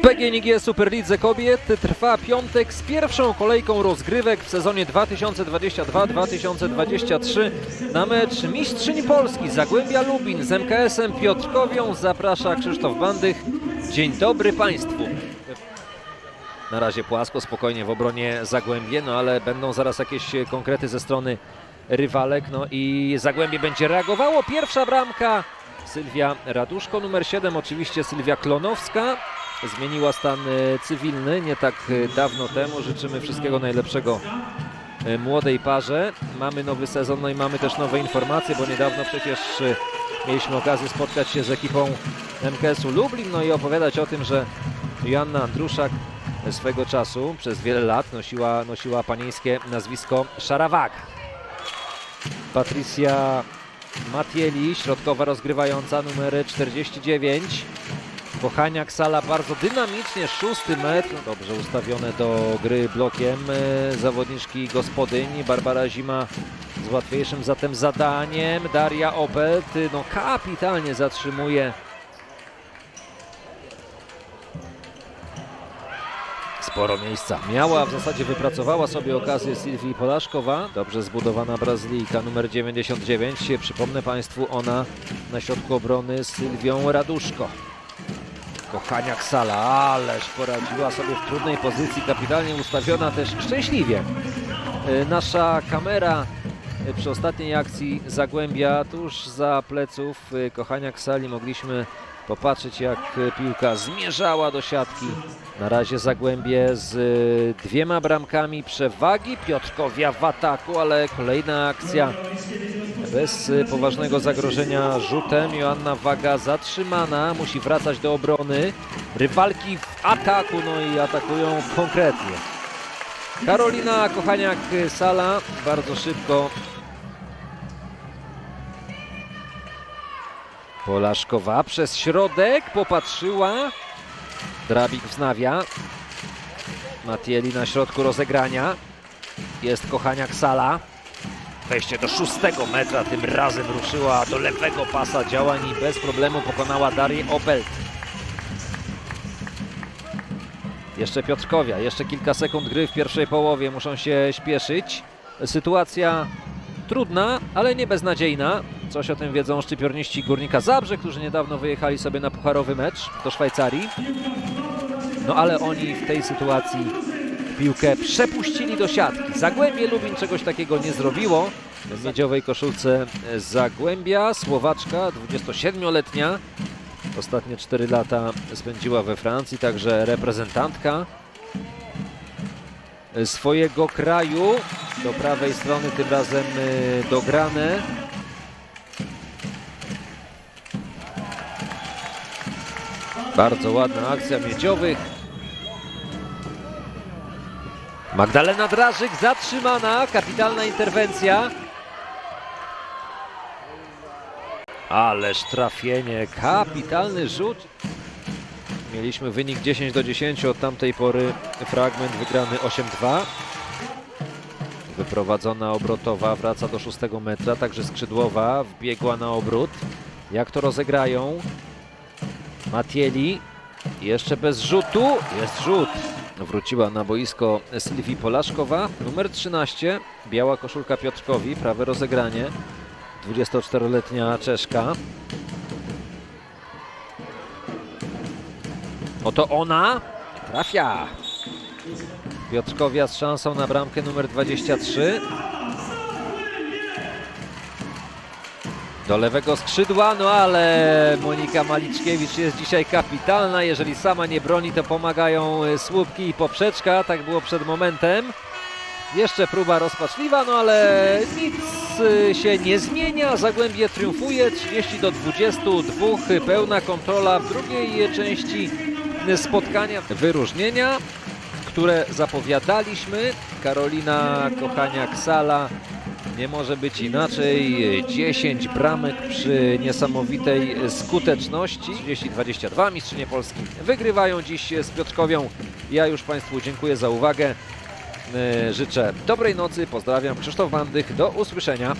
W PGNiG Superlidze Kobiet trwa piątek z pierwszą kolejką rozgrywek w sezonie 2022-2023 na mecz Mistrzyni Polski Zagłębia Lubin z MKS-em Piotrkowią zaprasza Krzysztof Bandych. Dzień dobry Państwu. Na razie płasko, spokojnie w obronie Zagłębie, no ale będą zaraz jakieś konkrety ze strony rywalek, no i Zagłębie będzie reagowało. Pierwsza bramka Sylwia Raduszko, numer 7 oczywiście Sylwia Klonowska. Zmieniła stan e, cywilny nie tak e, dawno temu. Życzymy wszystkiego najlepszego e, młodej parze. Mamy nowy sezon, no i mamy też nowe informacje, bo niedawno przecież mieliśmy okazję spotkać się z ekipą MKS-u Lublin, no i opowiadać o tym, że Joanna Andruszak swego czasu przez wiele lat nosiła, nosiła panieńskie nazwisko Szarawak. Patricia Matieli, środkowa rozgrywająca, numer 49. Kochaniak Sala bardzo dynamicznie, szósty metr, dobrze ustawione do gry blokiem e, zawodniczki gospodyń. Barbara Zima z łatwiejszym zatem zadaniem. Daria Opelt, no kapitalnie zatrzymuje Sporo miejsca miała, w zasadzie wypracowała sobie okazję Sylwii Polaszkowa. Dobrze zbudowana Brazylijka numer 99. Przypomnę Państwu, ona na środku obrony z Sylwią Raduszko. Kochaniak Sala, ależ poradziła sobie w trudnej pozycji, kapitalnie ustawiona też szczęśliwie. E, Nasza kamera e, przy ostatniej akcji Zagłębia tuż za pleców e, Kochaniak Sali mogliśmy popatrzeć jak piłka zmierzała do siatki. Na razie Zagłębie z dwiema bramkami przewagi. Piotrkowia w ataku, ale kolejna akcja bez e, poważnego zagrożenia rzutem. Joanna Waga zatrzymana, musi wracać do obrony. Rywalki w ataku, no i atakują konkretnie. Karolina Kochaniak-Sala bardzo szybko Polaszkowa przez środek popatrzyła. Drabik wznawia. Matieli na środku rozegrania. Jest Kochaniak Sala. Wejście do szóstego metra, tym razem ruszyła do lewego pasa działań i bez problemu pokonała Darię Opelt. Jeszcze Piotrkowia, jeszcze kilka sekund gry w pierwszej połowie, muszą się śpieszyć. Sytuacja trudna, ale nie beznadziejna. Coś o tym wiedzą szczypiorniści Górnika Zabrze, którzy niedawno wyjechali sobie na pucharowy mecz do Szwajcarii. No ale oni w tej sytuacji piłkę przepuścili do siatki. Zagłębie Lubin czegoś takiego nie zrobiło. W miedziowej koszulce Zagłębia, Słowaczka, 27-letnia. Ostatnie 4 lata spędziła we Francji, także reprezentantka swojego kraju. Do prawej strony tym razem y, dograne. Bardzo ładna akcja miedziowych. Magdalena Drażyk zatrzymana, kapitalna interwencja. Ależ trafienie, kapitalny rzut. Mieliśmy wynik 10 do 10, od tamtej pory fragment wygrany 8-2. Wyprowadzona obrotowa wraca do 6 metra, także skrzydłowa wbiegła na obrót. Jak to rozegrają? Matieli jeszcze bez rzutu, jest rzut. Wróciła na boisko Sylwii Polaszkowa, numer 13, biała koszulka Piotrkowi, prawe rozegranie. 24-letnia Czeszka. Oto ona trafia. Piotrkowia z szansą na bramkę numer 23. Do lewego skrzydła, no ale Monika Maliczkiewicz jest dzisiaj kapitalna. Jeżeli sama nie broni, to pomagają y, słupki i poprzeczka. Tak było przed momentem. Jeszcze próba rozpaczliwa, no ale nic y, się nie zmienia. Zagłębie triumfuje 30 do 22. Pełna kontrola w drugiej części spotkania. Wyróżnienia, które zapowiadaliśmy. Karolina Kochaniak-Sala. Nie może być inaczej. 10 bramek przy niesamowitej skuteczności. 30-22 mistrzynie Polski wygrywają dziś z Piotrkowią. Ja już Państwu dziękuję za uwagę. E, Życzę dobrej nocy, pozdrawiam Krzysztof Bandych, do usłyszenia.